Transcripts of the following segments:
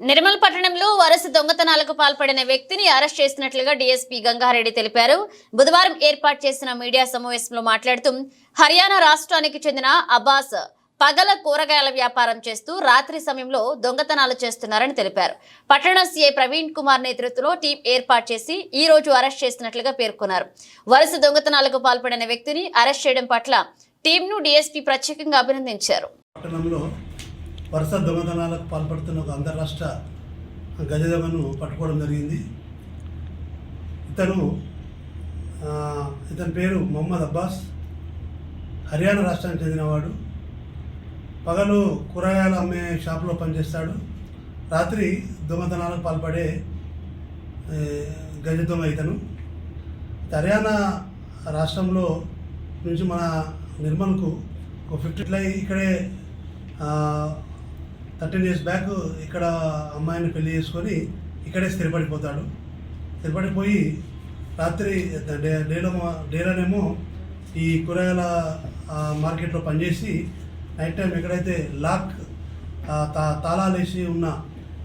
నిర్మల్ పట్టణంలో వరుస దొంగతనాలకు పాల్పడిన వ్యక్తిని అరెస్ట్ చేసినట్లుగా డీఎస్పీ గంగారెడ్డి తెలిపారు. బుధవారం ఏర్పాటు చేసిన మీడియా సమావేశంలో మాట్లాడుతూ హర్యానా రాష్ట్రానికి చెందిన అబ్బాస్ పగల కూరగాయల వ్యాపారం చేస్తూ రాత్రి సమయంలో దొంగతనాలు చేస్తున్నారని తెలిపారు. పట్టణ సీఐ ప్రవీణ్ కుమార్ నేతృత్వంలో టీం ఏర్పాటు చేసి ఈ రోజు అరెస్ట్ చేసినట్లుగా పేర్కొన్నారు. వరుస దొంగతనాలకు పాల్పడిన వ్యక్తిని అరెస్ట్ చేయడం పట్ల టీంను డీఎస్పీ ప్రత్యేకంగా అభినందించారు. వరుస దొంగతనాలకు పాల్పడుతున్న ఒక అంతర్రాష్ట్ర గజ దొంగను పట్టుకోవడం జరిగింది. ఇతను ఇతని పేరు మొహమ్మద్ అబ్బాస్. హర్యానా రాష్ట్రానికి చెందినవాడు. పగలు కూరగాయలు అమ్మే షాపులో పనిచేస్తాడు. రాత్రి దొంగతనాలకు పాల్పడే ఏ, గజ దొంగ ఇతను. హర్యానా రాష్ట్రంలో నుంచి మన నిర్మల్కు ఒక ఫిఫ్టీ ఇక్కడే థర్టీన్ ఇయర్స్ బ్యాక్ ఇక్కడ అమ్మాయిని పెళ్ళి చేసుకొని ఇక్కడే స్థిరపడిపోతాడు. స్థిరపడిపోయి రాత్రి డేలో డేలోనేమో ఈ కూరగాయల మార్కెట్లో పనిచేసి నైట్ టైం ఎక్కడైతే లాక్ తా తాళాలు వేసి ఉన్న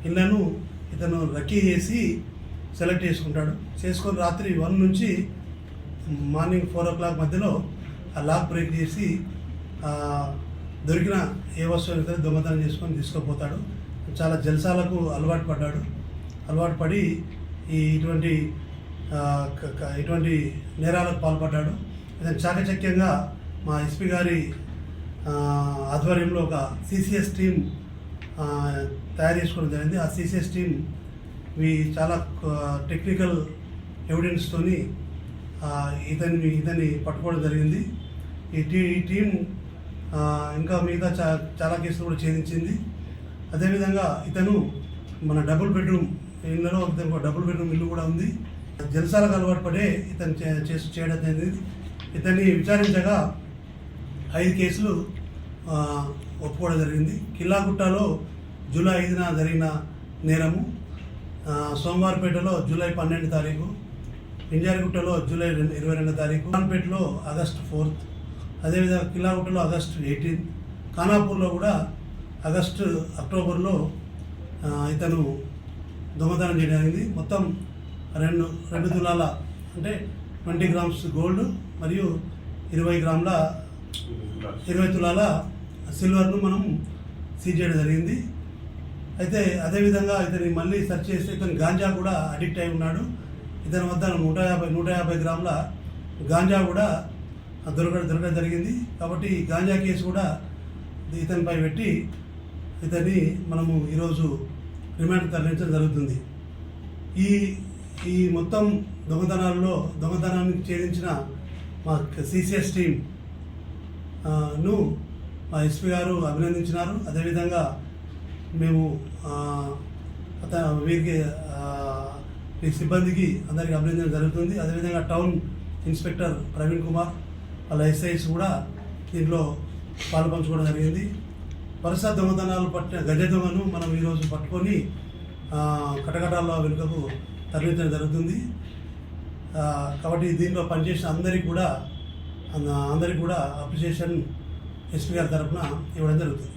ఇళ్ళను ఇతను రకీ చేసి సెలెక్ట్ చేసుకుంటాడు. చేసుకొని రాత్రి వన్ నుంచి మార్నింగ్ ఫోర్ ఓ క్లాక్ మధ్యలో ఆ లాక్ బ్రేక్ చేసి దొరికిన ఏ వస్తువు సరే దొంగతనం చేసుకొని తీసుకుపోతాడు చాలా జల్సాలకు అలవాటు పడ్డాడు. అలవాటు పడి ఈ ఇటువంటి ఇటువంటి నేరాలకు పాల్పడ్డాడు. ఇతను చాకచక్యంగా మా ఎస్పీ గారి ఆధ్వర్యంలో ఒక సిసిఎస్ టీం తయారు చేసుకోవడం జరిగింది. ఆ సిసిఎస్ టీం ఇవి చాలా టెక్నికల్ ఎవిడెన్స్తోని ఇతని ఇతన్ని ఇతన్ని పట్టుకోవడం జరిగింది. ఈ టీ ఈ టీం ఇంకా మిగతా చా చాలా కేసులు కూడా ఛేదించింది. అదేవిధంగా ఇతను మన డబుల్ బెడ్రూమ్ ఇళ్ళలో ఇతను ఒక డబుల్ బెడ్రూమ్ ఇల్లు కూడా ఉంది. జలసాలకు అలవాటు పడే ఇతను చే- చేసి చేయడం జరిగింది. ఇతన్ని విచారించగా ఐదు కేసులు ఒప్పుకోవడం జరిగింది. కిల్లాగుట్టలో జూలై ఐదున జరిగిన నేరము సోమవారపేటలో జూలై పన్నెండు తారీఖు పింజారిగుట్టలో జూలై రెండు ఇరవై రెండు తారీఖు కాన్పేటలో ఆగస్టు ఫోర్త్ అదేవిధంగా కిలాగుట్టలో ఆగస్టు ఎయిటీన్ ఖానాపూర్లో కూడా ఆగస్టు అక్టోబర్లో ఇతను దొంగతనం చేయడం జరిగింది. మొత్తం రెండు రెండు తులాల అంటే ట్వంటీ గ్రామ్స్ గోల్డ్ మరియు ఇరవై గ్రాముల ఇరవై తులాల సిల్వర్ను మనం సీజ్ చేయడం జరిగింది. అయితే అదేవిధంగా ఇతని మళ్ళీ సెర్చ్ చేస్తే ఇతను గాంజా కూడా అడిక్ట్ అయి ఉన్నాడు. ఇతని వద్ద నూట యాభై నూట యాభై గ్రాముల గాంజా కూడా దొరకడం దొరకడం జరిగింది. కాబట్టి గాంజా కేసు కూడా ఇతనిపై పెట్టి ఇతన్ని మనము ఈరోజు రిమాండ్ తరలించడం జరుగుతుంది. ఈ ఈ మొత్తం దొంగతనాల్లో దొంగతనానికి ఛేదించిన మా సిసిఎస్ టీం ను మా ఎస్పీ గారు అభినందించినారు. అదేవిధంగా మేము వీరికి మీ సిబ్బందికి అందరికీ అభినందన జరుగుతుంది. అదేవిధంగా టౌన్ ఇన్స్పెక్టర్ ప్రవీణ్ కుమార్ వాళ్ళ ఎస్ఐస్ కూడా దీంట్లో పాల్పంచుకోవడం జరిగింది. వరుస దొంగతనాలు పట్టిన గజ దొంగను మనం ఈరోజు పట్టుకొని ఆ, కటకటాల్లో వెనుకకు తరలించడం జరుగుతుంది. కాబట్టి దీంట్లో పనిచేసిన అందరికీ కూడా అంద- అందరికీ కూడా అప్రిషియేషన్ ఎస్పీ గారి తరఫున ఇవ్వడం జరుగుతుంది.